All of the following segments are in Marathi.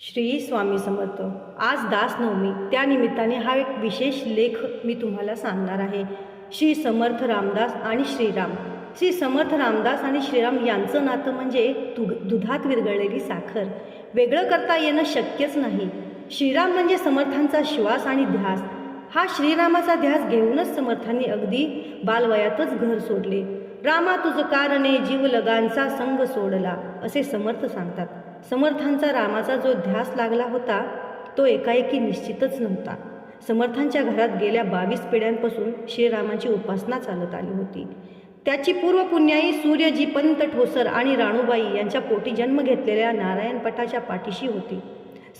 श्री स्वामी समर्थ. आज दासनवमी त्यानिमित्ताने हा एक विशेष लेख मी तुम्हाला सांगणार आहे. श्री समर्थ रामदास आणि श्रीराम. श्री समर्थ रामदास आणि श्रीराम यांचं नातं म्हणजे तु दुधात विरघळलेली साखर. वेगळं करता येणं शक्यच नाही. श्रीराम म्हणजे समर्थांचा श्वास आणि ध्यास. हा श्रीरामाचा ध्यास घेऊनच समर्थांनी अगदी बालवयातच घर सोडले. रामा तुझं कारणे जीव लगांचा संग सोडला असे समर्थ सांगतात. समर्थांचा रामाचा जो ध्यास लागला होता तो एकाएकी निश्चितच नव्हता. समर्थांच्या घरात गेल्या बावीस पिढ्यांपासून श्रीरामाची उपासना चालत आली होती. त्याची पूर्वपुण्याई सूर्यजी पंत ठोसर आणि राणूबाई यांच्या पोटी जन्म घेतलेल्या नारायणपटाच्या पाठीशी होती.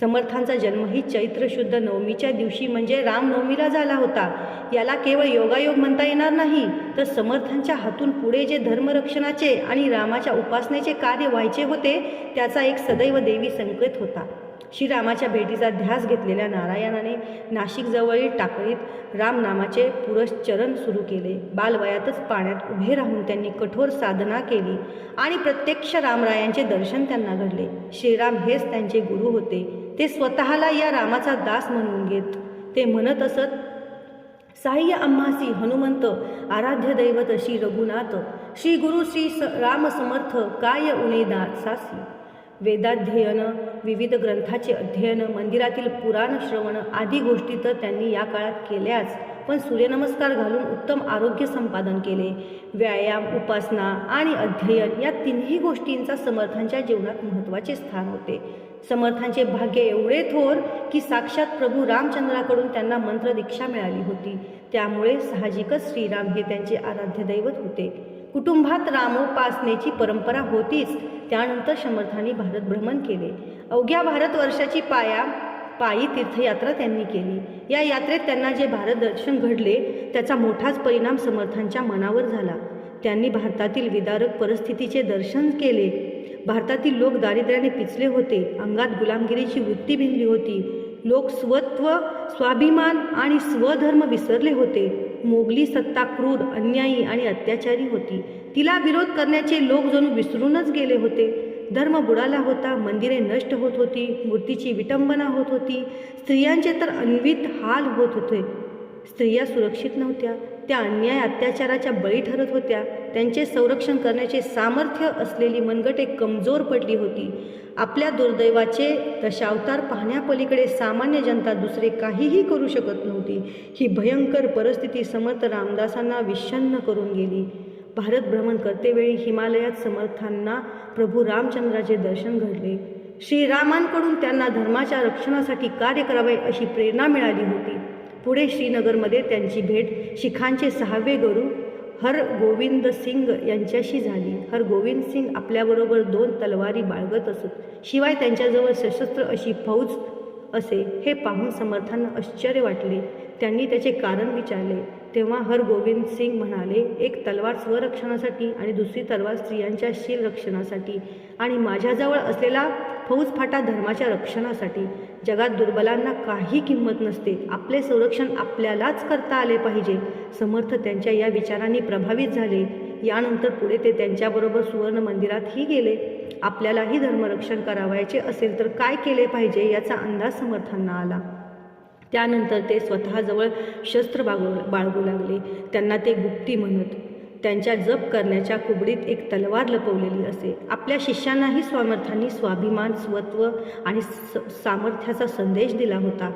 समर्थांचा जन्म ही चैत्र शुद्ध नवमीच्या दिवशी म्हणजे रामनवमीला झाला होता. याला केवळ योगायोग म्हणता येणार नाही तर समर्थांच्या हातून पुढे जे धर्मरक्षणाचे आणि रामाच्या उपासनेचे कार्य व्हायचे होते त्याचा एक सदैव देवी संकेत होता. श्रीरामाच्या भेटीचा ध्यास घेतलेल्या नारायणाने नाशिकजवळील टाकळीत रामनामाचे पुरश्चरण सुरू केले. बालवयातच पाण्यात उभे राहून त्यांनी कठोर साधना केली आणि प्रत्यक्ष रामरायांचे दर्शन त्यांना घडले. श्रीराम हेच त्यांचे गुरु होते. ते स्वतःला या रामाचा दास म्हणून घेत. ते म्हणत असत साह्य आम्हासी हनुमंत आराध्य दैवत श्री रघुनाथ श्री गुरु श्री स राम समर्थ काय उणेदा सासी. वेदाध्ययन विविध ग्रंथाचे अध्ययन मंदिरातील पुराण श्रवण आदी गोष्टी तर त्यांनी या काळात केल्याच पण सूर्यनमस्कार घालून उत्तम आरोग्य संपादन केले. व्यायाम उपासना आणि अध्ययन या तिन्ही गोष्टींचा समर्थांच्या जीवनात महत्त्वाचे स्थान होते. समर्थांचे भाग्य एवढे थोर की साक्षात प्रभू रामचंद्राकडून त्यांना मंत्रदीक्षा मिळाली होती. त्यामुळे साहजिकच श्रीराम हे त्यांचे आराध्य दैवत होते. कुटुंबात रामोपासनेची परंपरा होतीच त्यानंतर समर्थांनी भारत भ्रमण केले. अवघ्या भारतवर्षाची पाया पायी तीर्थयात्रा त्यांनी केली. या यात्रेत त्यांना जे भारत दर्शन घडले त्याचा मोठाच परिणाम समर्थांच्या मनावर झाला. त्यांनी भारतातील विदारक परिस्थितीचे दर्शन केले. भारतातील लोक दारिद्र्याने पिचले होते. अंगात गुलामगिरीची वृत्ती भिनली होती. लोक स्वत्व स्वाभिमान आणि स्वधर्म विसरले होते. मोगली सत्ता क्रूर अन्यायी आणि अत्याचारी होती. तिला विरोध करण्याचे लोक जणू विसरूनच गेले होते. धर्म बुडाला होता मंदिरे नष्ट होत होती मूर्तीची विटंबना होत होती. स्त्रियांचे तर अन्वित हाल होत होते. स्त्रिया सुरक्षित नव्हत्या. त्या अन्याय अत्याचाराच्या बळी ठरत होत्या. त्यांचे संरक्षण करण्याचे सामर्थ्य असलेली मनगटे कमजोर पडली होती. आपल्या दुर्दैवाचे दशावतार पाहण्यापलीकडे सामान्य जनता दुसरे काहीही करू शकत नव्हती. ही भयंकर परिस्थिती समर्थ रामदासांना विषण्ण करून गेली. भारत भ्रमण करतेवेळी हिमालयात समर्थांना प्रभू रामचंद्राचे दर्शन घडले. श्रीरामांकडून त्यांना धर्माच्या रक्षणासाठी कार्य करावे अशी प्रेरणा मिळाली होती. पुढे श्रीनगरमध्ये त्यांची भेट शिखांचे सहावे गुरु हर गोविंद सिंग यांच्याशी झाली. हर गोविंद सिंग आपल्याबरोबर दोन तलवारी बाळगत असत. शिवाय त्यांच्याजवळ सशस्त्र अशी फौज असे हे पाहून समर्थांना आश्चर्य वाटले. त्यांनी त्याचे कारण विचारले. तेव्हा हरगोविंद सिंग म्हणाले एक तलवार स्वरक्षणासाठी आणि दुसरी तलवार स्त्रियांच्या शील रक्षणासाठी आणि माझ्याजवळ असलेला फौजफाटा धर्माच्या रक्षणासाठी. जगात दुर्बलांना काही किंमत नसते. आपले संरक्षण आपल्यालाच करता आले पाहिजे. समर्थ त्यांच्या या विचारांनी प्रभावित झाले. यानंतर पुढे ते त्यांच्याबरोबर सुवर्ण मंदिरातही गेले. आपल्यालाही धर्मरक्षण करावायचे असेल तर काय केले पाहिजे याचा अंदाज समर्थांना आला. त्यानंतर ते स्वतःजवळ शस्त्र बागू बाळगू लागले. त्यांना ते गुप्ती म्हणत त्यांच्या जप करण्याच्या कुबडीत एक तलवार लपवलेली असे. आपल्या शिष्यांनाही समर्थांनी स्वाभिमान स्वत्व आणि स सामर्थ्याचा संदेश दिला होता.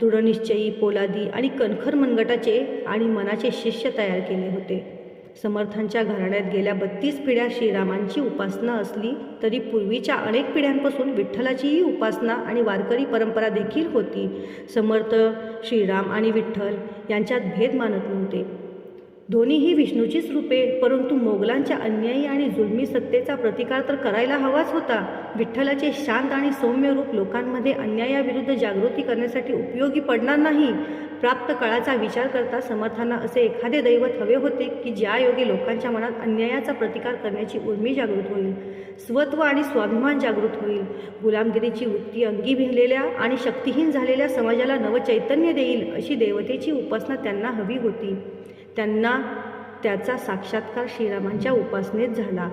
दृढनिश्चयी पोलादी आणि कणखर मनगटाचे आणि मनाचे शिष्य तयार केले होते. समर्थांच्या घराण्यात गेल्या बत्तीस पिढ्या श्रीरामांची उपासना असली तरी पूर्वीच्या अनेक पिढ्यांपासून विठ्ठलाचीही उपासना आणि वारकरी परंपरा देखील होती. समर्थ श्रीराम आणि विठ्ठल यांच्यात भेद मानत नव्हते. धोनी ही विष्णूचीच रूपे परंतु मोगलांच्या अन्यायी आणि जुलमी सत्तेचा प्रतिकार तर करायला हवाच होता. विठ्ठलाचे शांत आणि सौम्य रूप लोकांमध्ये अन्यायाविरुद्ध जागृती करण्यासाठी उपयोगी पडणार नाही. प्राप्त काळाचा विचार करता समर्थांना असे एखादे दैवत हवे होते की ज्या योगे लोकांच्या मनात अन्यायाचा प्रतिकार करण्याची उर्मी जागृत होईल स्वत्व आणि स्वाभिमान जागृत होईल गुलामगिरीची वृत्ती अंगी भिनलेल्या आणि शक्तिहीन झालेल्या समाजाला नवचैतन्य देईल अशी देवतेची उपासना त्यांना हवी होती. त्यांना त्याचा साक्षात्कार श्रीरामांच्या उपासनेत झाला.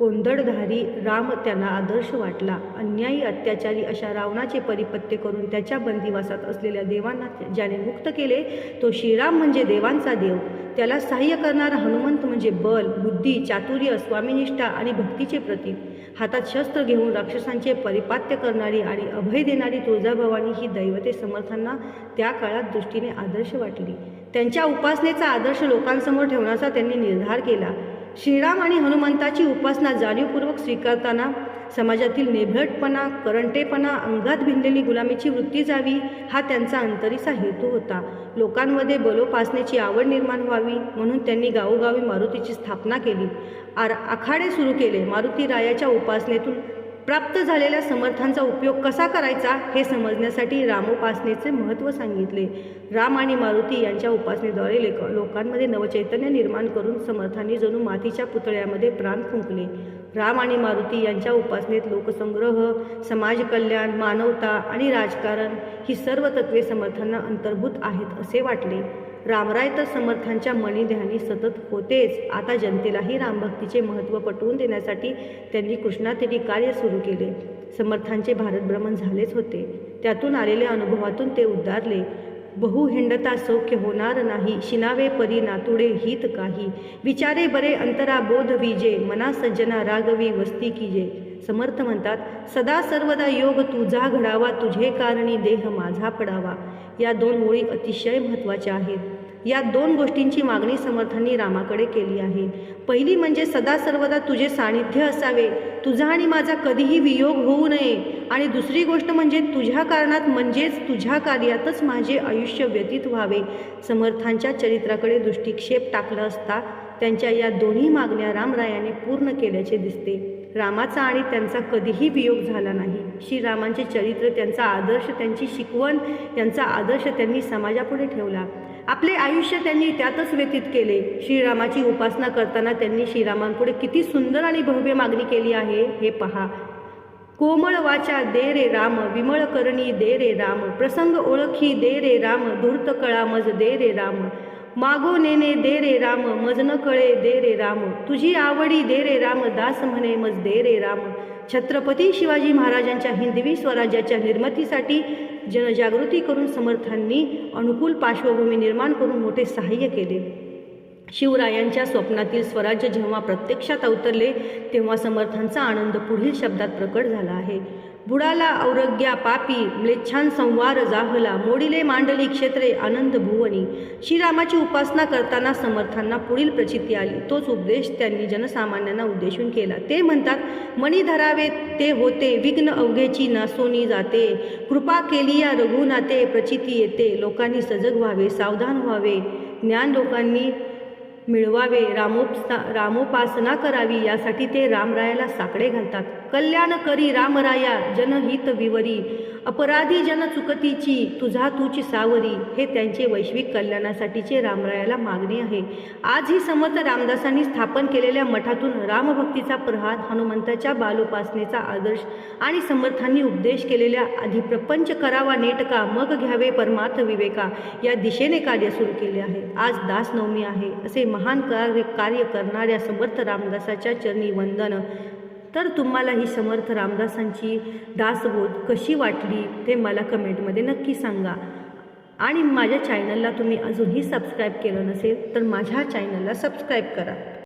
कोंदडधारी राम त्यांना आदर्श वाटला. अन्यायी अत्याचारी अशा रावणाचे परिपत्य करून त्याच्या बंदिवासात असलेल्या देवांना ज्याने मुक्त केले तो श्रीराम म्हणजे देवांचा देव. त्याला सहाय्य करणारा हनुमंत म्हणजे बल बुद्धी चातुर्य स्वामीनिष्ठा आणि भक्तीचे प्रतीक. हातात शस्त्र घेऊन राक्षसांचे परिपात्य करणारी आणि अभय देणारी तुळजाभवानी ही दैवते समर्थांना त्या काळात दृष्टीने आदर्श वाटली. त्यांच्या उपासनेचा आदर्श लोकांसमोर ठेवण्याचा त्यांनी निर्धार केला. श्रीराम आणि हनुमंताची उपासना जाणीवपूर्वक स्वीकारताना समाजातील निभटपणा करंटेपणा अंगात भिनलेली गुलामीची वृत्ती जावी हा त्यांचा अंतरीचा हेतू होता. लोकांमध्ये बलोपासनेची आवड निर्माण व्हावी म्हणून त्यांनी गावोगावी मारुतीची स्थापना केली. आर आखाडे सुरू केले. मारुती रायाच्या उपासनेतून प्राप्त झालेल्या समर्थांचा उपयोग कसा करायचा हे समजण्यासाठी रामोपासनेचे महत्त्व सांगितले. राम आणि मारुती यांच्या उपासनेद्वारे लेख लोकांमध्ये नवचैतन्य निर्माण करून समर्थांनी जणू मातीच्या पुतळ्यामध्ये प्राण फुंकले. राम आणि मारुती यांच्या उपासनेत लोकसंग्रह समाजकल्याण मानवता आणि राजकारण ही सर्व तत्वे समर्थांना अंतर्भूत आहेत असे वाटले. रामराय तर समर्थांच्या मणिध्यानी सतत होतेच. आता जनतेलाही रामभक्तीचे महत्त्व पटवून देण्यासाठी त्यांनी कृष्णातेरी कार्य सुरू केले. समर्थांचे भारतभ्रमण झालेच होते. त्यातून आलेल्या अनुभवातून ते उद्गारले बहु हिंडता सौख्य होणार नाही. शिनावे परी नातुडे हित काही. विचारे बरे अंतरा बोध विजे. मना सज्जना रागवी वस्ती कीजे. समर्थ म्हणतात सदा सर्वदा योग तुझा घडावा तुझे कारणी देह माझा पडावा. या दोन ओळी अतिशय महत्त्वाच्या आहेत. या दोन गोष्टींची मागणी समर्थांनी रामाकडे केली आहे. पहिली म्हणजे सदा सर्वदा तुझे सानिध्य असावे. तुझा आणि माझा कधीही वियोग होऊ नये. आणि दुसरी गोष्ट म्हणजे तुझ्या कारणात म्हणजेच तुझ्या कार्यातच माझे आयुष्य व्यतीत व्हावे. समर्थांच्या चरित्राकडे दृष्टिक्षेप टाकला असता त्यांच्या या दोन्ही मागण्या रामरायाने पूर्ण केल्याचे दिसते. रामाचा आणि त्यांचा कधीही वियोग झाला नाही. श्रीरामांचे चरित्र त्यांचा आदर्श त्यांची शिकवण यांचा आदर्श त्यांनी समाजापुढे ठेवला. आपले आयुष्य त्यांनी त्यातच व्यतीत केले. श्रीरामाची उपासना करताना त्यांनी श्रीरामांपुढे किती सुंदर आणि भव्य मागणी केली आहे हे पहा. कोमळ वाचा दे रे राम विमळ करणी दे रे राम. प्रसंग ओळखी दे रे राम. धूर्त कळामज दे रे राम. मागो नेने दे रे राम मज न कळे दे रे राम. तुझी आवडी दे रे राम दास म्हणे मज दे रे राम. छत्रपती शिवाजी महाराजांच्या हिंदवी स्वराज्याच्या निर्मितीसाठी जनजागृती करून समर्थांनी अनुकूल पार्श्वभूमी निर्माण करून मोठे सहाय्य केले. शिवरायांच्या स्वप्नातील स्वराज्य जेव्हा प्रत्यक्षात अवतरले तेव्हा समर्थांचा आनंद पुढील शब्दात प्रकट झाला आहे. बुडाला औरग्या पापी म्लेच्छान संवार जाहला. मोडिले मांडली क्षेत्रे आनंद भुवनी. श्रीरामाची उपासना करताना समर्थांना पुढील प्रचिती आली. तोच उपदेश त्यांनी जनसामान्यांना उद्देशून केला. ते म्हणतात मणी धरावे ते होते विघ्न अवघेची नासोनी जाते. कृपा केली या रघुनाते प्रचिती येते. लोकांनी सजग व्हावे सावधान व्हावे. ज्ञान लोकांनी मिळवावे रामोपसा रामोपासना करावी यासाठी ते रामरायाला साकडे घालतात. कल्याण करी रामराया जनहित विवरी अपराधी जन चुकतीची तुझा तूची सावरी हे त्यांचे वैश्विक कल्याणासाठीचे रामरायाला मागणी आहे. आज ही समर्थ रामदासांनी स्थापन केलेल्या मठातून रामभक्तीचा प्रहार हनुमंताच्या बालोपासनेचा आदर्श आणि समर्थांनी उपदेश केलेल्या आधी प्रपंच करावा नेटका मग घ्यावे परमार्थ विवेका या दिशेने कार्य सुरू केले आहे. आज दासनवमी आहे असे महान कार्य कार्य करणाऱ्या समर्थ रामदासाच्या चरणी वंदन तर तुम्हाला ही समर्थ रामदासांची दासबोध कशी वाटली ते मला कमेंटमध्ये नक्की सांगा. आणि माझ्या चॅनलला तुम्ही अजूनही सबस्क्राईब केलं नसेल तर माझ्या चॅनलला सबस्क्राईब करा.